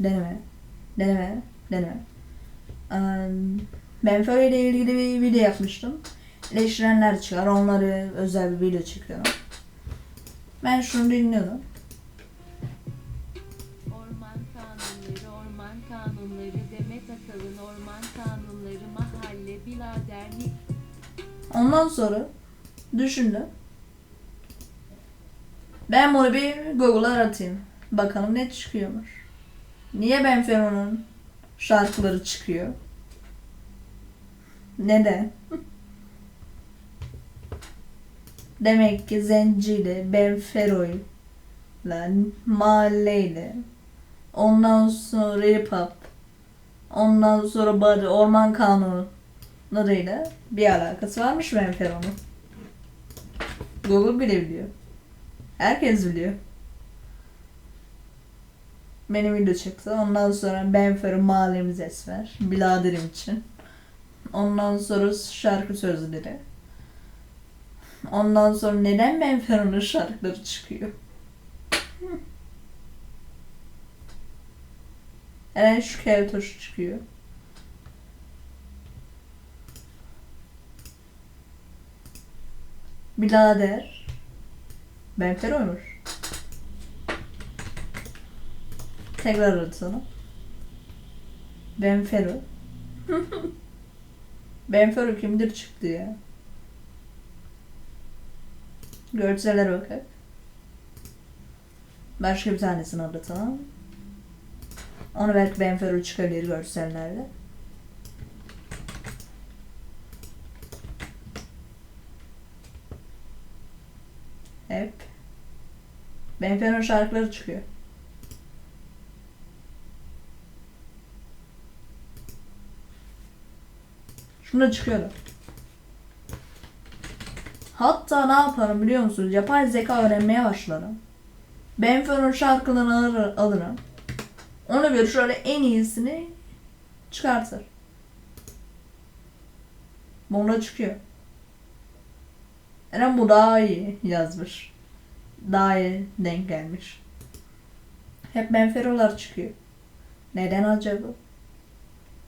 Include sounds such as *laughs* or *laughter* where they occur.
deneme, deneme, deneme. Ben Furry ile ilgili bir video yapmıştım. Eleştirenler çıkar, onları özel bir video çekiyorum. Ben şunu dinliyordum. Orman kanunları, orman kanunları, Demet Akalın orman kanunları, mahalle, biraderlik, Ondan sonra düşündüm. Ben bunu bir Google'a aratayım. Bakalım ne çıkıyormuş. Niye Ben Fero'nun şarkıları çıkıyor? Neden? Demek ki Zenci'yle, Ben Fero'yla, Mahalle'yle, ondan sonra Hip Hop, ondan sonra Body, Orman Kanunu'larıyla bir alakası varmış Ben Fero'nun. Google bile biliyor. Herkes biliyor. Benim video çıktı. Ondan sonra Ben Fero mahallemiz esmer. Biladerim için. Ondan sonra şarkı sözleri. Ondan sonra neden Ben Fero'nun şarkıları çıkıyor? Hı. Eren Şükevtoş çıkıyor. Bilader. Ben Fero'ymuş. Tekrar aratsana. Ben Fero. *laughs* ben Fero kimdir çıktı ya. Görsellere bakar. Başka bir tanesini anlatalım. Onu belki Ben Fero çıkabilir görsellerde. Hep. Ben Fero şarkıları çıkıyor. Şunda çıkıyordu. Hatta ne yaparım biliyor musunuz? Yapay zeka öğrenmeye başlarım. Ben Fero'nun şarkılarını alır, alırım. Ona göre şöyle en iyisini çıkartır. Bunda çıkıyor. Eren bu daha iyi yazmış. Daha iyi denk gelmiş. Hep Ben Fero'lar çıkıyor. Neden acaba?